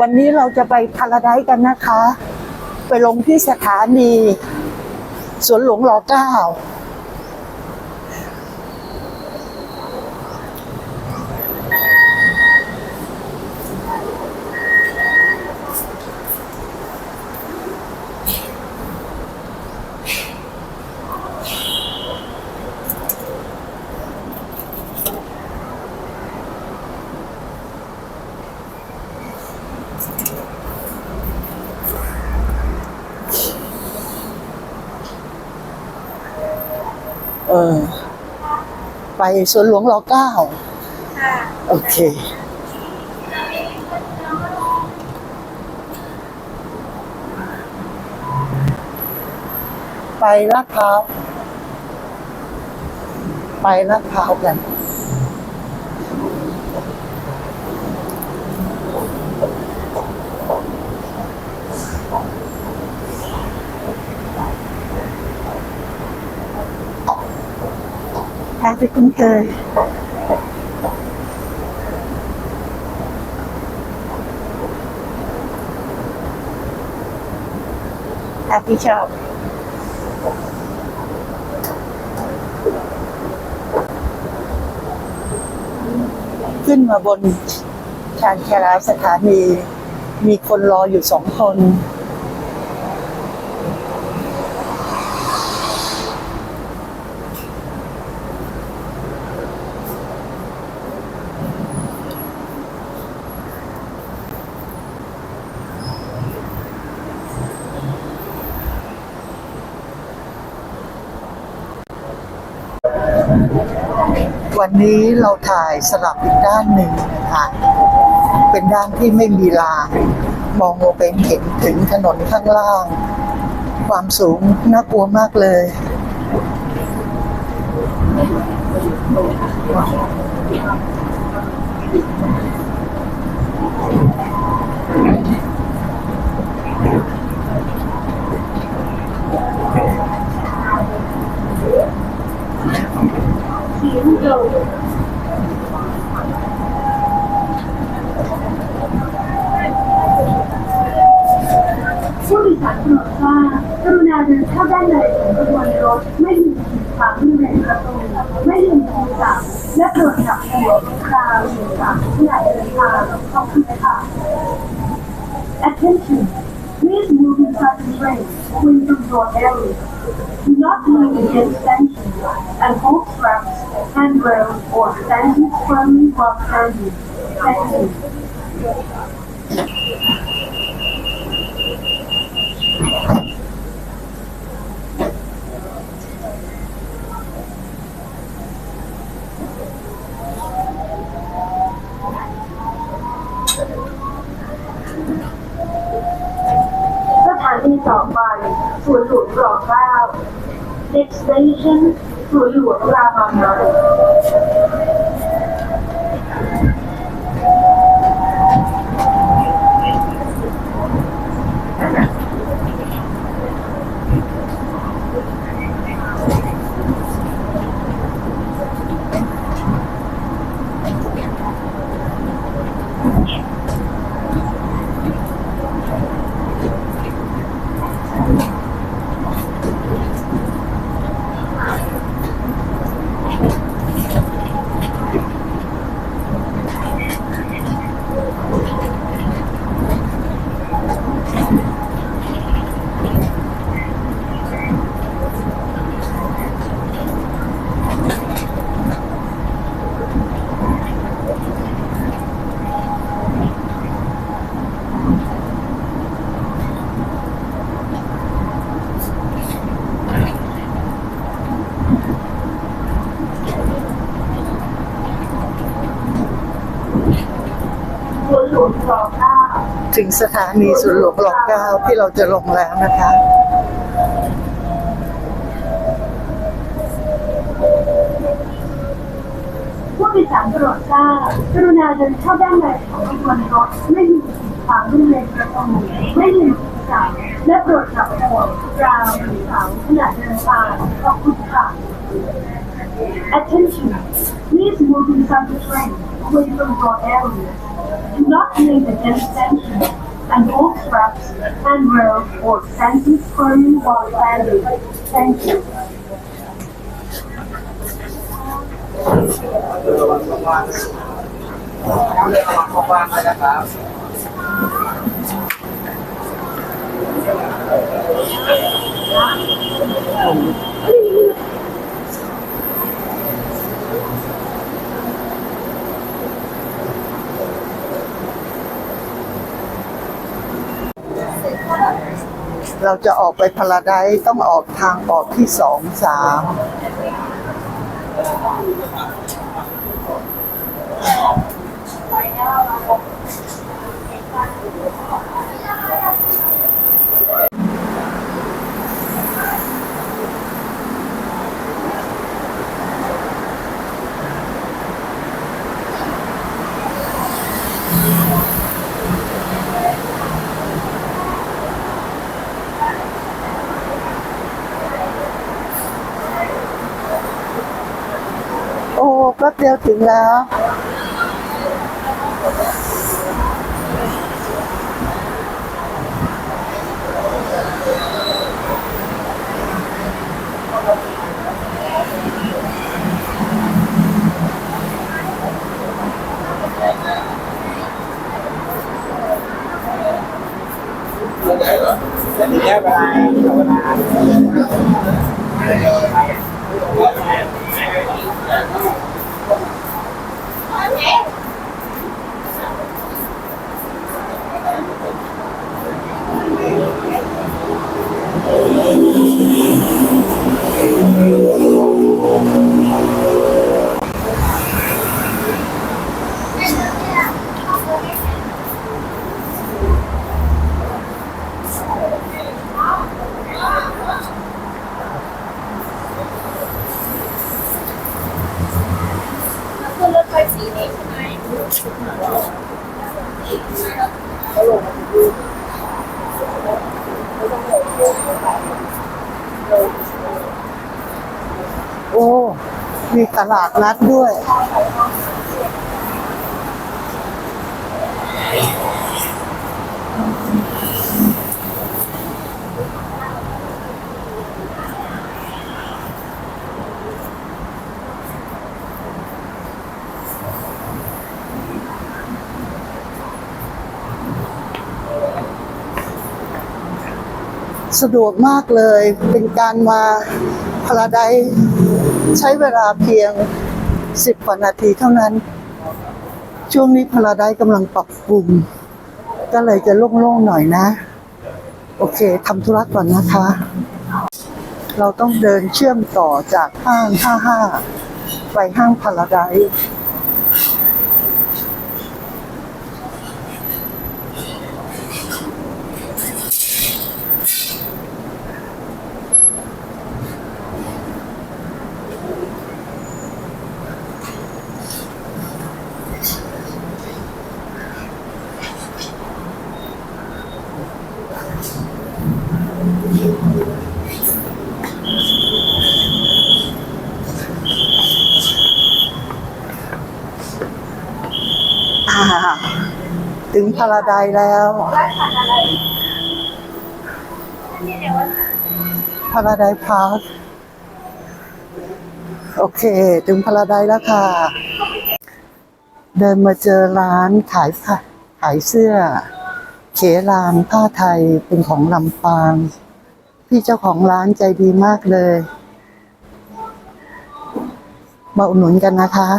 วันนี้เราจะไปพาราไดซ์กันนะคะ ไปลงที่สถานีสวนหลวงรอเก้า เออ ไปสวนหลวงรอเก้าโอเค ไปลาดพร้าวไปลาดพร้าวกัน พาไปคุ้นเคยพาพี่ชอบขึ้นมาบนชานชาลาสถานี มีคนรออยู่สองคน วันนี้เราถ่ายสลับอีกด้านหนึ่งนะคะเป็นด้านที่ไม่มีรางมองลงไปเห็นถึงถนนข้างล่าง ความสูงน่ากลัวมากเลย ผู้โดยสารโปรดทราบก รุณาเดินเข้าด้านในของขบวนรถไม่ลืมขีดฝาที่ในประตูไม่ลืมโทรศัพท์และโปรดจับหัวคราวหรือสามขณะเดินทางขอบคุณค่ะ Attention Please move inside the train when you door area. Do not move in extension and hold straps, handrails, or standing firmly while standing. Thank you. สถานีต่อไป สวนหลวงรอเก้า Next station สวนหลวงรามา Hãy subscribe ถึงสถานีสวนหลวงรอเก้าที่เราจะลงแล้วนะคะผู้โดยสารโปรดทราบกรุณาเดินเข้าด้านในของขบวนรถไม่ลืมขีดฝาที่นประตูไม่ลืมโทรศัพท์และโปรดจับหัวราวหรือเสาขณะเดินทางขอบคุณค่ะ Attention, please move inside the train away from your area. do not make a distinction, and all traps, handrails, or fences firmly while landing. Thank you. Thank you. เราจะออกไปพาราไดต้องออกทางออกที่สองสาม โอ้ แป๊บเดียวถึงแล้ว โอ้ มีตลาดนัดด้วย สะดวกมากเลย เป็นการมาพาราไดใช้เวลาเพียงสิบกว่านาทีเท่านั้น ช่วงนี้พาราไดกำลังปรับปรุง ก็เลยจะโล่งๆหน่อยนะ โอเคทำธุระก่อนนะคะ เราต้องเดินเชื่อมต่อจากห้าง 55 ไปห้างพาราได ถึงพาราไดแล้วพาราไดพาร์คโอเค ถึงพาราไดแล้วค่ะ เดินมาเจอร้านขายผ้าขายเสื้อ เขรานผ้าไทยเป็นของลำปาง พี่เจ้าของร้านใจดีมากเลย มาอุดหนุนกันนะคะ